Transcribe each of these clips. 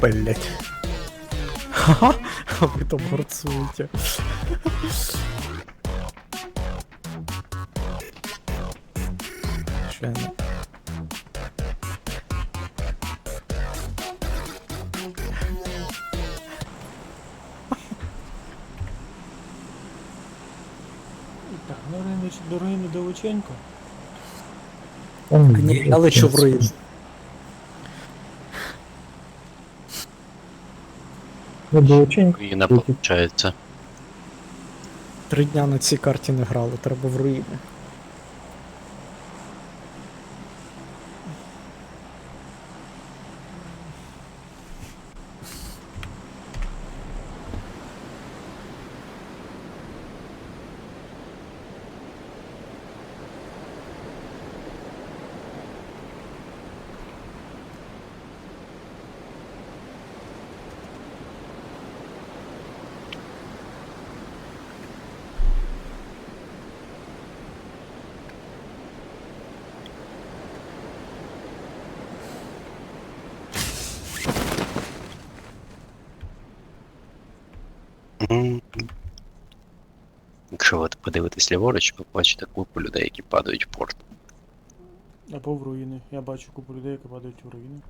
Блять. Ха-ха, а ви там я не... Так, ну руїни, до руїни далеченько. Ні, але що в руїн? Ну, далеченько. Руїна, виходить. Три дня на цій карті не грали, треба в руїни. Якщо от подивитись ліворуч, ви бачите купу людей, які падають в порт. Або в руїни. Я бачу купу людей, які падають в руїни.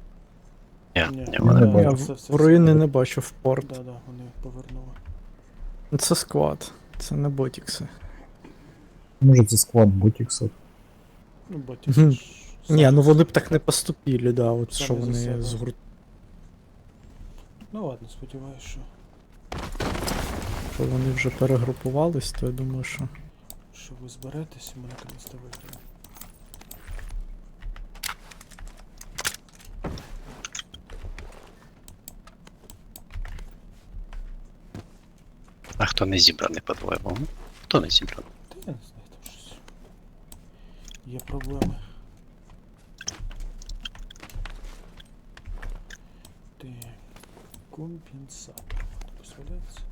Ні, Ні, ні, вони не не бачу. Я все, в, все, в все. руїни не бачу в порт. Да, да, вони повернули. Ну, Це склад, це не ботікси. Може це склад ботіксів. Ну, боті. Мгм. ж Ні, ну вони б так не поступили, да, от Самі що вони себе. згурт. Ну ладно, сподіваюсь, що, Що вони вже перегрупувались, то я думаю, що. що ви зберетесь мене наконець-то вийде. А хто не зібраний, по-твоєму? Хто не зібраний? Та я не знаю, там щось. Є проблеми. Так. Компенсатор. Дозволяється? Ні,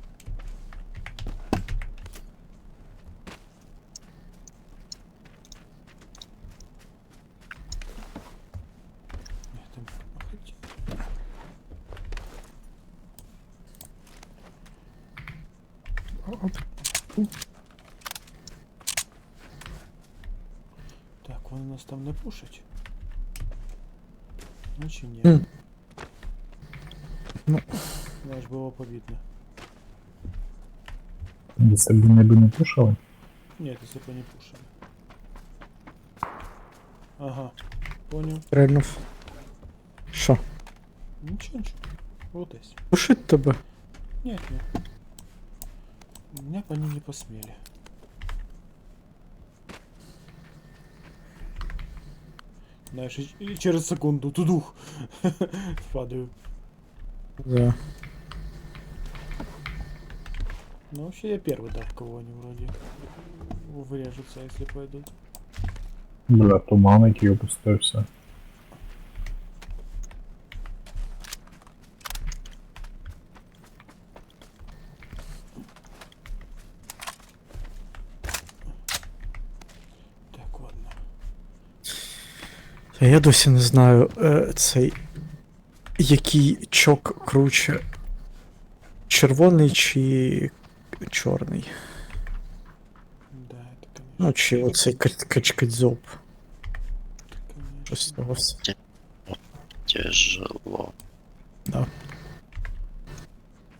там не пушать. Ну чи ні? М. Ну. Знаєш, було повідно. Якщо б вони б не пушили. Нет, если бы они пушили. Ага, понял. Стрельнув. Що? Ничего, ничего. Вот здесь. Пушить тебе? Нет, нет. Меня бы они не посмели. Знаешь, и, и через секунду тудух падаю. Да. Ну, вообще я первый, да, в кого они вроде вырежутся, если пойдут. Бля, туман, який опустився. Я досі не знаю е, цей. Який чок круче. Червоний чи чорний. Да, это, конечно. Ну, чи оцей кач- качкадзьоб. Щось з того Тяжело. Да.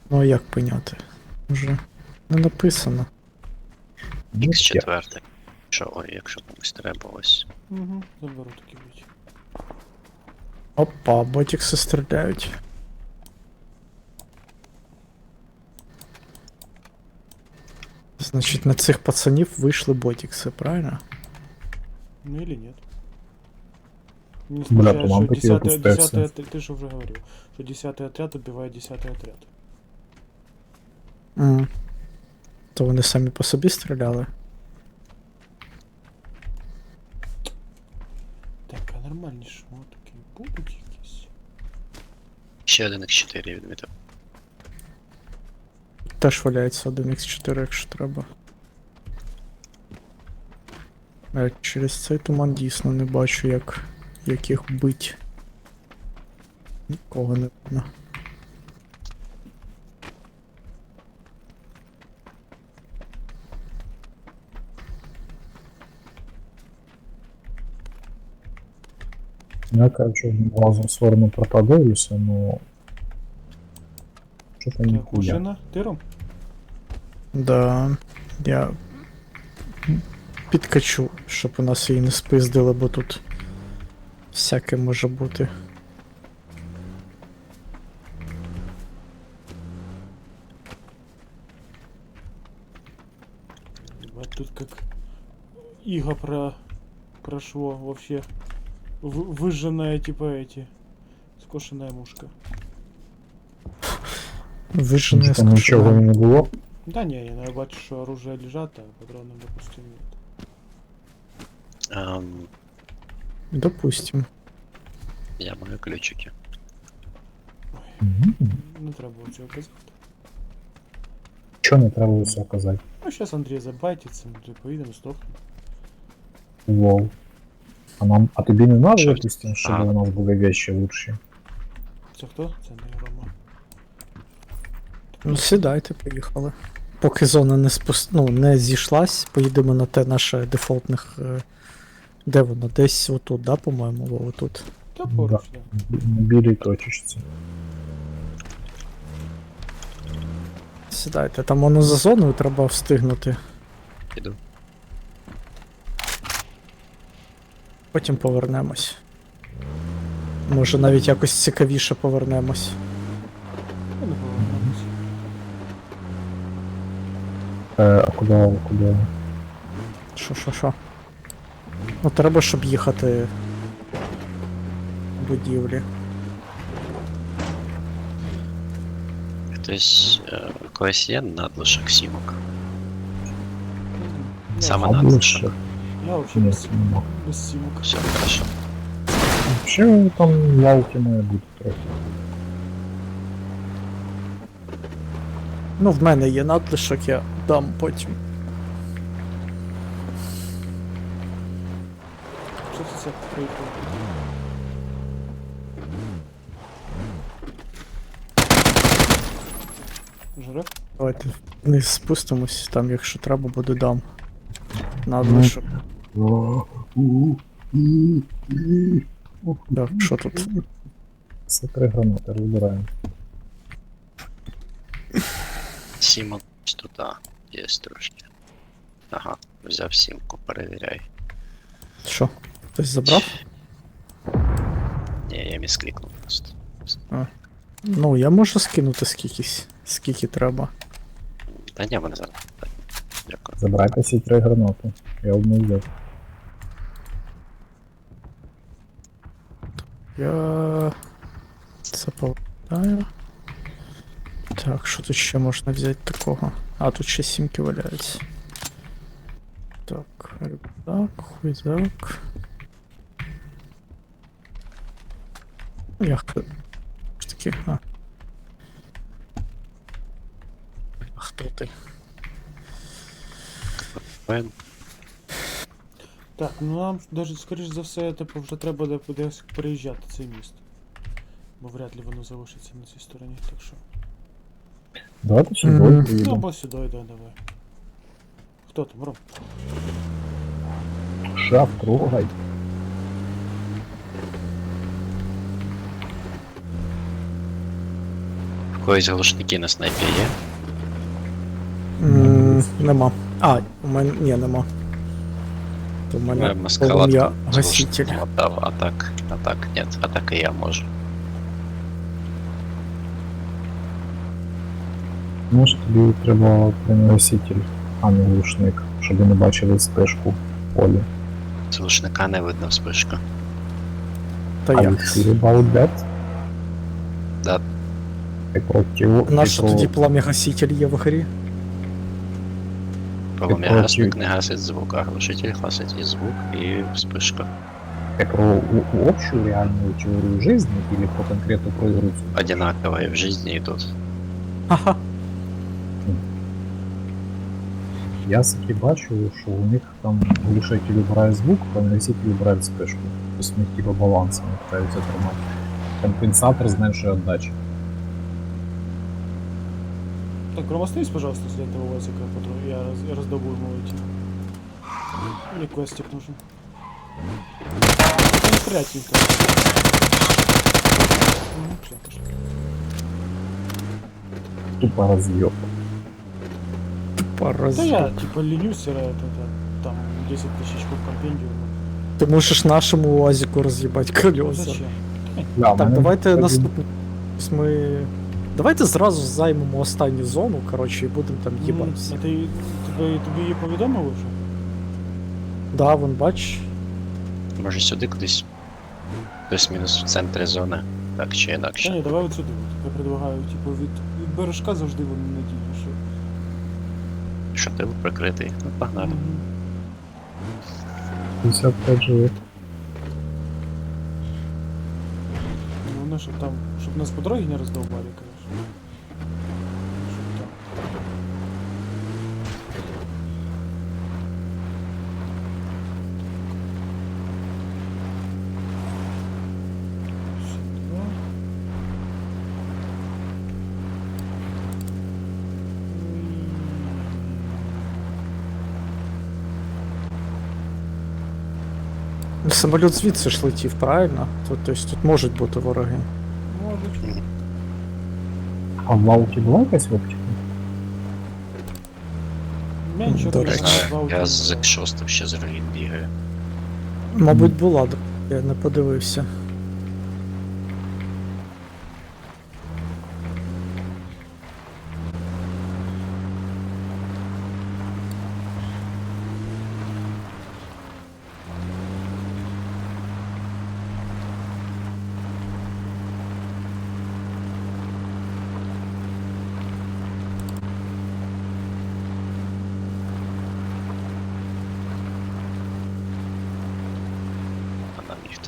Ну а як поняти? Вже не написано. Ну, Х я- четвертий. Що, ой, якщо комусь треба ось. Угу, заберу таки быть. Опа, ботікси стріляють. Значить, на цих пацанів вийшли ботікси, правильно? Ну или нет. Не Бля, исключаю, по-моему, что такие 10 опускаются. 10 ты, ты же уже говорил, что 10 отряд убивает 10 отряд. Mm. То вони самі по собі стріляли. Нормальні шмотки будуть якісь? Ще один Х4 відмітив. Теж валяється один Х4, якщо треба. А через цей туман дійсно не бачу, як, як їх бить. Нікого не видно. Я, короче, глазом в сторону порта но... Что-то Так, нихуя. машина, тиром? Да. Я підкачу, щоб у нас її не спиздили, бо тут всяке може бути. Тут как иго про... прошло вообще. В- выжженная типа эти. Скошенная мушка. Вижене Там нічого не було. Да не, я бачу, что оружие лежат, а патронов, допустим, нет. Ем, Допустим. я маю ключики. Мгм. Не треба було цього казати. Чого не треба усе казати? Ну, сейчас Андрей забайтится, мы тут поїдемо, стохнемо. Вау. А нам. А тобі не надо, Чорт. допустим, щоб А. у нас були вещи лучші? Це хто? Це не Рома. Ну, сідайте, поїхали. Поки зона не спус... ну, не зійшлась, поїдемо на те наше дефолтних. е, Де воно? Десь отут, да, по-моєму, Во, отут. Та поруч, да. На білій точечці. Сідайте, там воно за зоною треба встигнути. Іду. Потім повернемось. Може навіть якось цікавіше повернемось. Е, а куди, куди? Що, що, що? Ну треба, щоб їхати будівлі. Хтось е, когось є надлишок сімок. Саме А надлишок. Я вообще без, нема. без симок. Все хорошо. Взагалі там лавки має бути трохи. Ну, в мене є надлишок, я дам потім. Що це це приїхало? Жре? Давайте вниз спустимось, там, якщо треба, буде дам. Надлишок. Так, що тут? Це три гранати, розбираємо. Сімок тут, а, є трошки. Ага, взяв сімку, перевіряй. Що? Хтось забрав? Ні, я місклікнув просто. Ну, я можу скинути скільки, скільки треба. Та ні, мене зараз. Дякую. Забирайте всі три гранати. Я одну взяв. Я це повертаю. Так, що тут ще можна взяти такого? А, тут ще сімки валяються. Так, рюкзак, хуйзак. Я х- ж таки, а. А хто ти? Файн. Так, ну нам даже, скоріш за все, типу, вже треба буде десь переїжджати цей міст. Бо вряд ли воно залишиться на цій стороні, так що. Давайте сюди Мгм. Ну, або сюди, да, давай. Хто там, Ром? Шаф, трогай. В когось глушники на снайпі є. М, Нема. А, у мене. Ні, нема. То в мене Моя полум'я маскалатка гаситель. Мотав, а так, а так, нет, а так і я можу. Може тобі треба приноситель, а не глушник, щоб не бачили спешку в полі. З глушника не видно вспишку. Та а як? you feel about that? Да. Ти проти... Наш ти про- тоді пламя гаситель є в грі. Полум'ягасник проти- не гасить звук, а глушитель гасить і звук, і вспишка. Ты про общую реальную теорию жизни или про конкретно про игру? Одинаково і в житті, і тут. Ага. Я таки бачу, що у них там глушитель убирає звук, а носитель убирає спешку. Тобто у них типа баланс вони пытаються тримати. Компенсатор зменшує отдачу. Так, Рома, остановись, пожалуйста, с этого УАЗика, который я, раз, я раздобыл ему эти. Мне квестик нужен. пострілять їм треба. Ну, все, пошли. Тупо роз'єб. Параз... Да я, типа, ленюсь, это, это, там, 10 тысяч по компендиуму. Ти можеш нашому УАЗіку роз'їбати Ну, колеса. Зачем? Да, Так, мене давайте тоді- наступну. Давайте зразу займемо останню зону, коротше, і будемо там Ну, їбатися. а ти, тебе, тобі її повідомили вже? Да, вон бач. Може сюди кудись. Плюс-мінус в центрі зони. Так чи Та інакше. ні, давай от сюди. От. Я предлагаю, типу, від, від бережка завжди вони надійніші. Що тил прикритий. Ну, погнали. Мгм. 55 живих. Головне, щоб там, щоб нас по дорогі не роздовбали, конечно. Самоліт звідси ж летів, правильно? Тут, тобто, тут можуть бути вороги. Можуть. А в лауті була якась оптика? Менше До речі, Я з 6 ще з релін бігаю. Мабуть, була, я не подивився.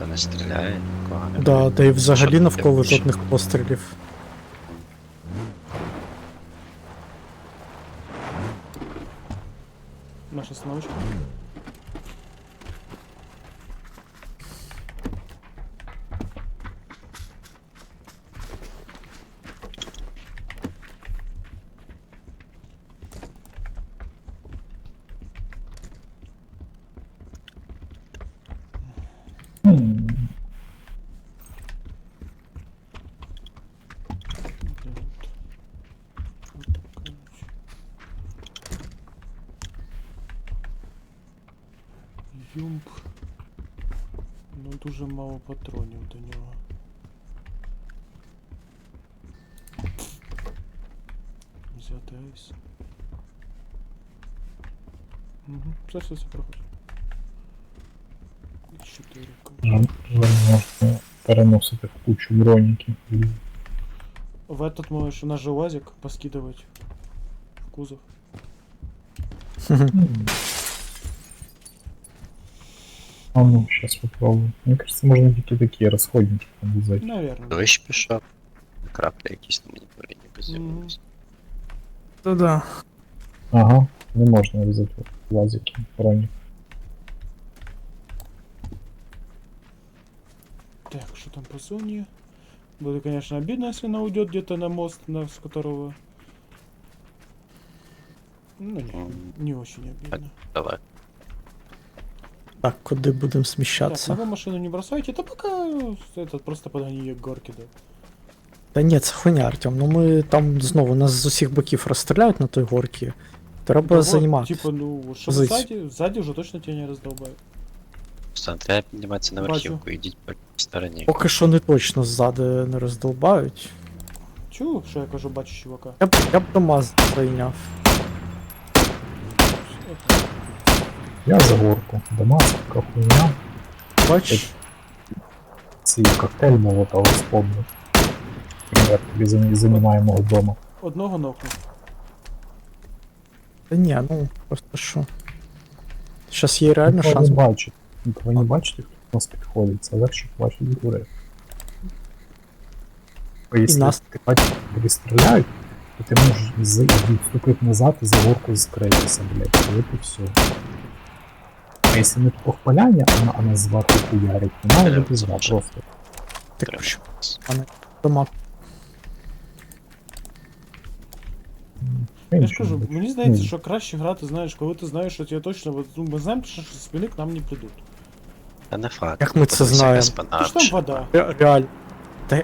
Ніхто не стріляє, нікого не Да, та й взагалі навколо жодних пострілів. Юмп. Ну дуже мало патронів до нього. Взяти айс. Угу. Все, все, все проходить. Чотири Жаль, жаль, можна переносити в кучу броніків. В этот можешь наш же УАЗик поскидывать в кузов. М. А ну, сейчас попробую. Мне кажется, можно тільки такі розходники там взяти. Наверное. Дощ пішов. Краплі якісь на моніторі ніби з'явились. Да-да. Ага, не можна взяти лазики, бронік. Так, что там по зоне? Будет, конечно, обидно, если она уйдет где-то на мост, на, с которого... Ну, не, М. не очень обидно. Давай. Так, куди будемо Так, сміщатися? новую машину не бросайте, да пока этот просто подгони ее к горке, да. Та ні, це хуйня, Артем. Ну ми там знову нас з усіх боків розстріляють на той горці. Треба Да вот, займати. Типа, ну, чтобы позицию. сзади, сзади уже точно тебя не раздолбают. Просто треба підніматися на Бачу. верхівку, йдіть по стороні. Поки що не точно ззади не роздолбають. Чего, что я кажу, бачу чувака? Я б, я б Дамаз зайняв. Я за горку. Дамаск, хуйня. Бач, Цей коктейль молотого спомнив. Наприклад, тобі зам- займаємо вдома. Одного нокнув. та ні, ну просто що. Зараз є реально шанс. не бачить. Нікого не бачите, хто до нас підходить. Це легше бачити дури. Бо якщо нас- ти бачиш, тобі стріляють, то ти можеш відступити назад і за горку скритися, блядь. І все. А якщо не тупо в поляні, а, на- а нас зверху хуярять, то має бути залишити. просто. Так що, Дома. Я ж кажу, мені здається, що краще грати, знаєш, коли ти знаєш, що тебе точно, от, ну, ми знаємо, що з спини к нам не прийдуть. Та не факт. Як ми це знаємо? Ти ж там вода. Ре- Реаль. Та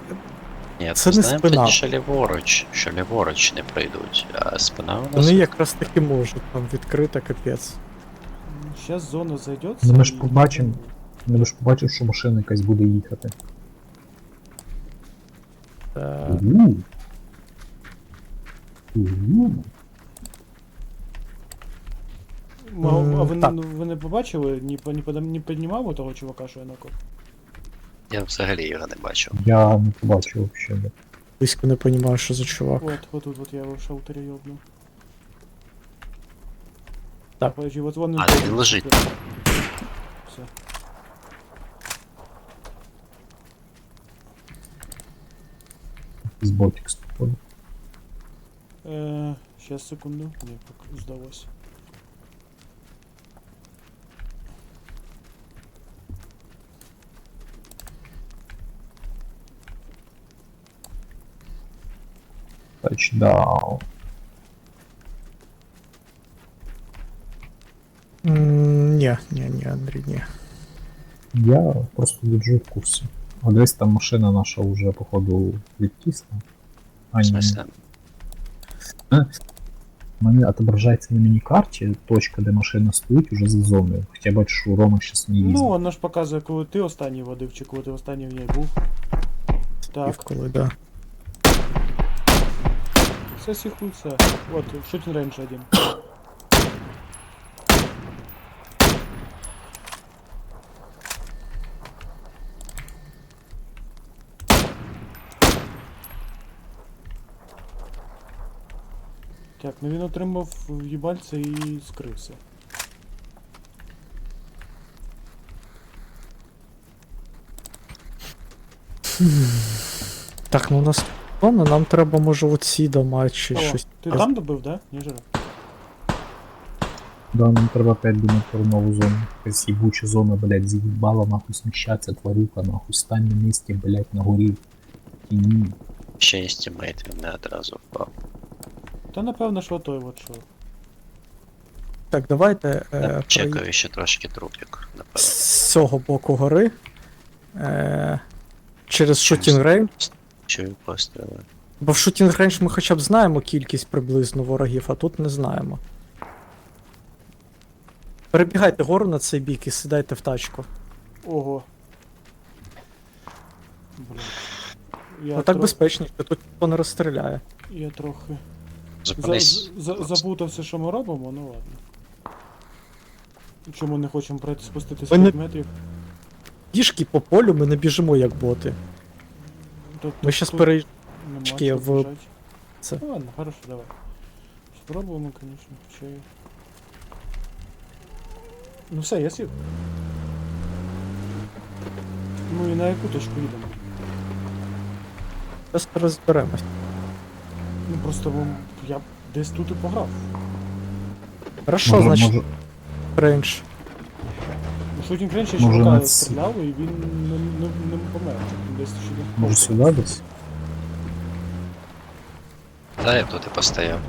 Ні, Це це не знаємо спина. тоді, що ліворуч, що ліворуч не пройдуть, а спина у нас... вони якраз таки можуть, там відкрита капець. Зараз зона зайде. Ну, ми ж побачимо. Ну, ви ж побачив, що машина якась буде їхати. Та... У. У. А, а ви, так. ну, ви не побачили, ні, по- ні, подам- не піднімав того чувака, що я накоп? Я взагалі його не бачив. Я не побачив взагалі. Близько не розумію, що за чувак. От, от тут от я його в шаутере йобнув. Так. Подожди, от вон А, тут. він лежить. Все. З ботікс походу. Е, щас, секунду. Ні, поки здалось. Тачдаун. М, Ні, ні, ні, Андрій, ні. Я просто держу в курсі. А десь там машина наша вже, походу, відтісна. А В ні. смысле? У мене отображається на міні-карті точка, де машина стоїть, уже за зоною. Хоча бачу, що Рома щас не їздить. Ну, воно ж показує, коли ти останній водив, чи коли ти останній в ній був. Так, Півколи, да. все сіхується. От, шутінг рейндж один. Ну він отримав їбальце і скрився. Так, ну у нас плани, нам треба, може, оці дома чи О, щось. ти там добив, да? Ні, Жора? Да, нам треба опять думати про нову зону. Якась їбуча зона, блядь, заїбала нахуй сміщаться, тварюка, нахуй, стань на місці, блядь, на горі. Тіні. Ще є стімейт, він не одразу впав. Та напевно, що той от що. Так, давайте е, Чекаю ще трошки трупік, напевно. з цього боку гори. Е, через шутінг рейндж. Чую постріли. Бо в шутінг рейндж ми хоча б знаємо кількість приблизно ворогів, а тут не знаємо. Перебігайте гору на цей бік і сідайте в тачку. Ого. Блін. Я, Ну так тро- безпечніше, тут ніхто не розстріляє. я трохи. За, Зупинись. за, запутався, що ми робимо, ну ладно. Чому не хочемо пройти спуститися Ми не- 5 метрів? Пішки по полю ми не біжимо як боти. Тут, Ми щас що в- це. Ну ладно, хорошо, давай. Спробуємо, конечно, хоча. Ну все, я сів. Ну і на яку точку їдемо? Зараз розберемось. Ну просто вон, я десь тут і пограв. Хорошо, Може- значить, може- рейндж. У шутінг рейндж я Може, чувака на стріляв і він не, не, не помер. Він Десь ще не Може сюди десь? Та я тут і постояв.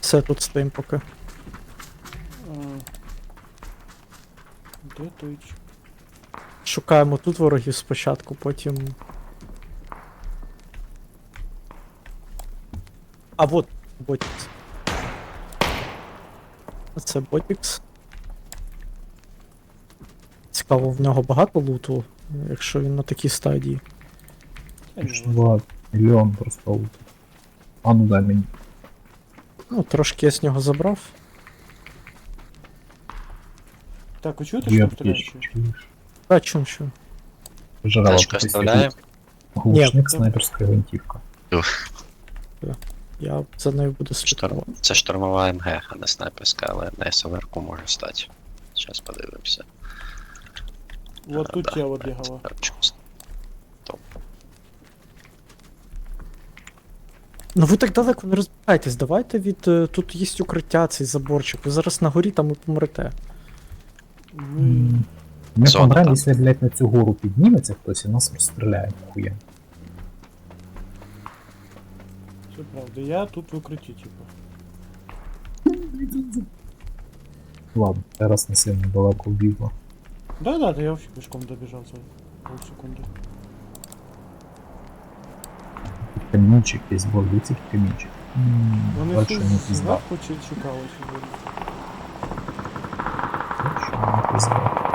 Все тут стоїмо поки. А, Де той? ч- Шукаємо тут ворогів спочатку, потім. А вот Ботікс. Це Ботікс. Цікаво, в нього багато луту, якщо він на такій стадії. Та мільйон просто аут. А ну дай мені. Ну, трошки я з нього забрав. Так, ви чуєте, що чуєш? Та чум чум. Жрала Тачку кудись оставляємо. Глушник, Ні. снайперська гвинтівка. Я за нею буду Шторм... Це штурмова МГ, а не снайперська, але на СВР-ку може стати. Зараз подивимося. От А, тут да, я от да, Ну ви так далеко не розбігайтесь, давайте від. е, Тут є укриття, цей заборчик. Ви зараз на горі там і помрете. Ми Зона помремо, там. якщо, блядь, на цю гору підніметься хтось і нас розстріляє хуєм. Це правда. Я тут в укритті, типу. Ладно, зараз не сильно далеко вбігло. Да, да, да, я вообще пешком добежал за полсекунды. Камінчик дивіться, який камінчик. Вони Дальше не тут пізда. зверху чи чекали сьогодні. Дальше не пізда.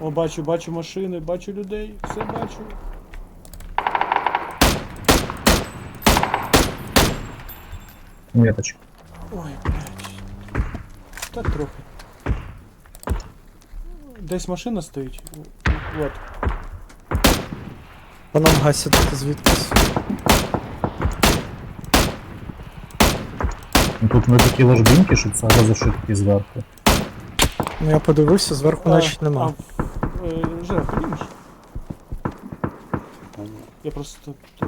О, бачу, бачу машини, бачу людей, все бачу. Меточка. Ой, блядь. Так трохи. Десь машина стоїть. Вот. По нам гасять звідкись. Ну тут ми такі ложбинки, що це газошитки зверху. Ну я подивився, зверху наче нема. А, е, Жек, піднімеш? Я просто... то-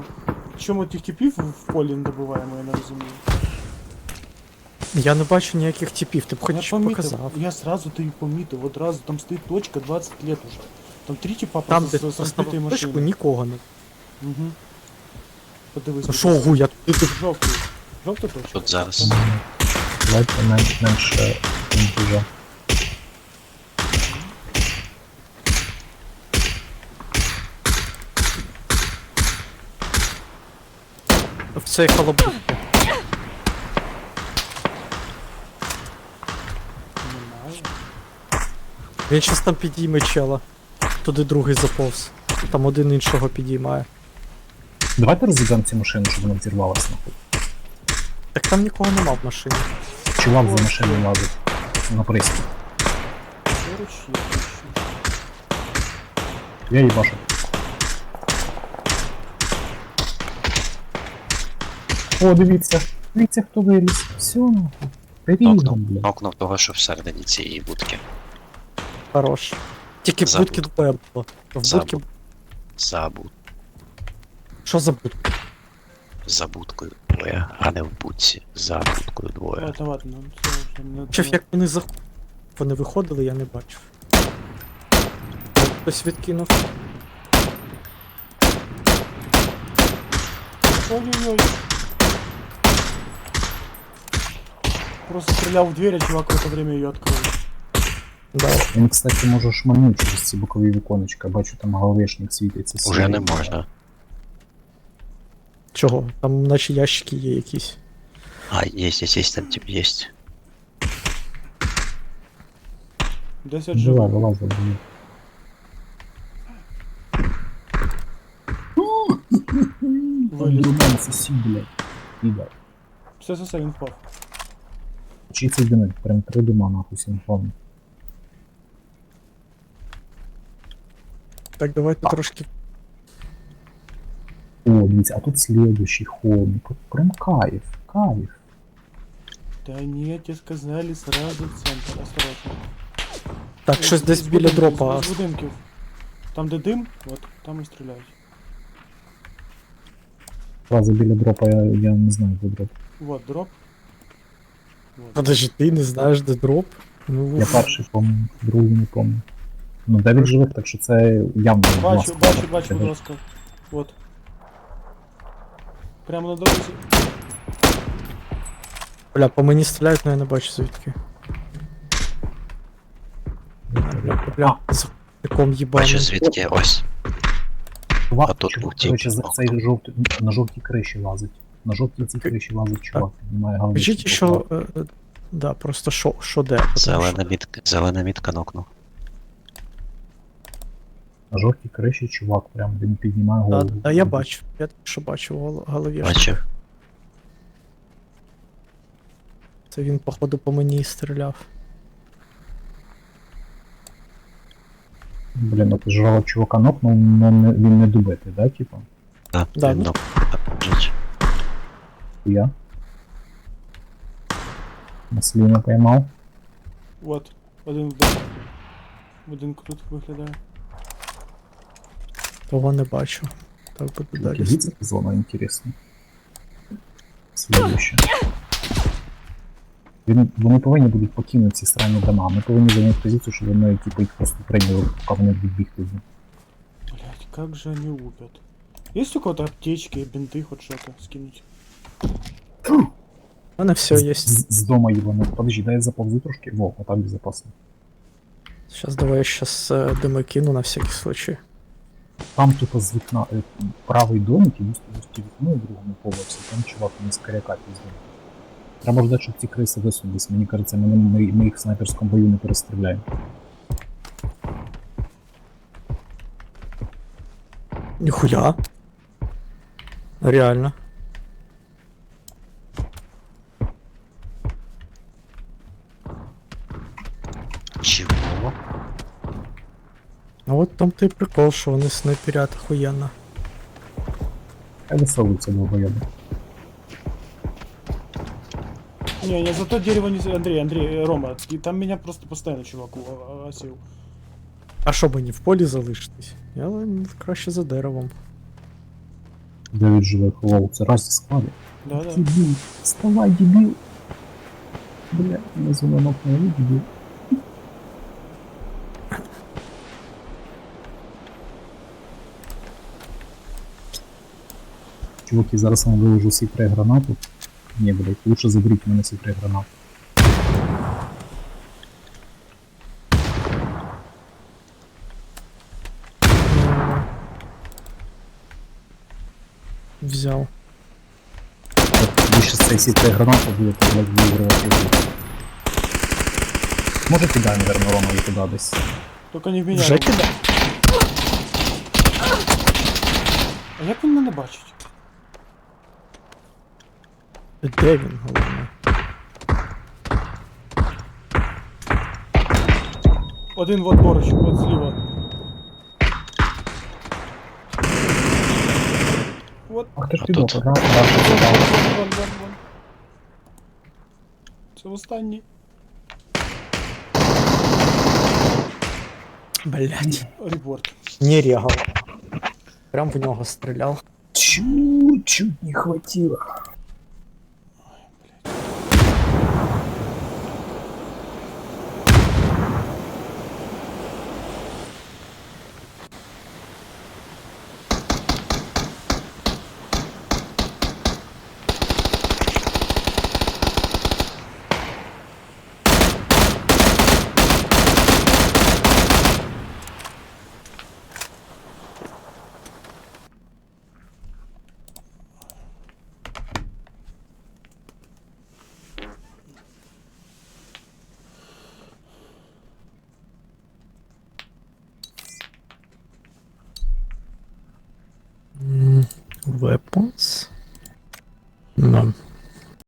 Чому тих типів в полі не добуваємо, я не розумію. Я не бачу ніяких типів, ти б Я хоч помітив, показав. я сразу тобі помітив, одразу там стоїть точка 20 лет уже. Там три типа Там, де з розбитої основну точку, машини. нікого не. Угу. Подивись. Ну будь що ласка. гу, я тут Жовтий. Жовта точка? Тут зараз. Давайте мен- менше інтужа. в цей халабут. Немає. Він щас там підійме чела. Туди другий заповз. Там один іншого підіймає. Давайте розіб'ємо ці машини, щоб вона взірвалася нахуй. Так там нікого нема в машині. Чувак за машиною лазить. На присті. Поруч є ще. Я її бачу. О, дивіться. Дивіться, хто виліз. Все, нахуй. Нокнув, блядь. нокнув того, що всередині цієї будки. Хорош. Тільки в Забуд. будки двоє було. В будки. Забуд. За, буд... Що за будка? за будкою двоє, а не в будці. За будкою двоє. Ладно, ладно, ну, це вже не... Чев, як вони зах... Вони виходили, я не бачив. Хтось відкинув. Ой-ой-ой. Просто стрелял в дверь, а чувак в это время ее открыл. Да. Він, кстати, може шмануть через ці бокові віконечка. Бачу, там головешник світиться. Уже не можна. Чого? Там наче ящики є якісь. А, есть, есть, есть, там тип есть. 10 Давай, живых. вилазь, блядь. Виліз. Друмен, сосі, блядь. Підар. Все, все, все, він впав. Чи цей димить? Прям три дима нахуй синхронно. Так, давайте трошки. О, дивіться, а тут следующий холмик. От Прям кайф, кайф. Да нет, тебе сказали сразу в центр, осторожно. Так, щось З- десь з біля будинків, дропа. З, з будинків. Там, де дим, от, там і стріляють. Фраза біля дропа, я, я не знаю, де дроп. Вот, дроп. Вот. Подожди, ти не знаєш, де дроп? Ну, Я перший помню, другий не помню. Ну, 9 живих, так що це явно Бачу, ласка. бачу, бачу, будь ласка. Вот. Прямо на дорозі. Бля, по мені стріляють, але я не бачу звідки. Бля, бля, з таком їбаним. Бачу звідки ось. Чувак, А тут чувак, летів. короче, за цей жовтий, на жовтій криші лазить. На жовтій цій криші лазить чувак, немає голови. Скажіть, що. е, е, Да, просто що, що де. Зелена мітка, зелена мітка нокнув. На жовтій криші чувак, прям він піднімає Да, голову. да, я бачу. Я тільки що бачу в гол- голові. Бачив. Це він, походу, по мені стріляв. Блін, ти жрала чувака нокнув, но не, він не добитий, да, типа? Да, Да, ну. нок. Лежить. Я. Масліна поймав. Вот. Один вдох. Один крут виглядає. Того не бачу. Так буду далі. Зона інтересна. Следуще. Він, вони повинні будуть покинути ці срані дома. Ми повинні зайняти позицію, щоб вони типу, їх просто прийняли, поки вони будуть бігти. Блять, как же они лупят. Есть у кого-то аптечки, бинты, хоть что-то скинуть? У мене все є. З, з дома їбану. Подожди, дай я заповзу трошки. Во, отак безопасно. Сейчас давай я сейчас дими кину на всякий случай. Там тупо з вікна е, правий домик і місто густі вікно у другому поверсі, там чувак не з коряка піздив. Треба ждати, щоб ці криси висунулись. Мені кажеться, ми, ми, ми їх в снайперському бою не перестріляємо. Ніхуя. Реально. Чого? А от в тому той прикол, що вони снайперять охуєнно. Хай висовуються долбоєби. Не, не, зато дерево не... Андрей, Андрей, э, Рома, и там меня просто постоянно чувак у- а- осел. А що мені в полі залишитись? Я краще за деревом. Дев'ять живих лоу. Це раз зі складу. Да, да. Дебіл, вставай, дебіл. Бля, не звонок не дебіл. Чуваки, зараз вам виложу всі три гранати. Ні, блядь, лучше заберіть мене всі три гранати. Взяв. Більше цієї всі три гранати будете, блядь, виігрувати. Може кидай, наверно, Рома, і туди десь. Только не в меня. Вже кидай. А як він мене бачить? Де він, головне? Один вот поруч, от зліва. Вот. Ах ти ж А підок, тут? да? Да, Вон, да, вон, вон, вон, вон. Це останній. Блять. Репорт. Не регал. Прям в нього стріляв. Чуть-чуть не хватило.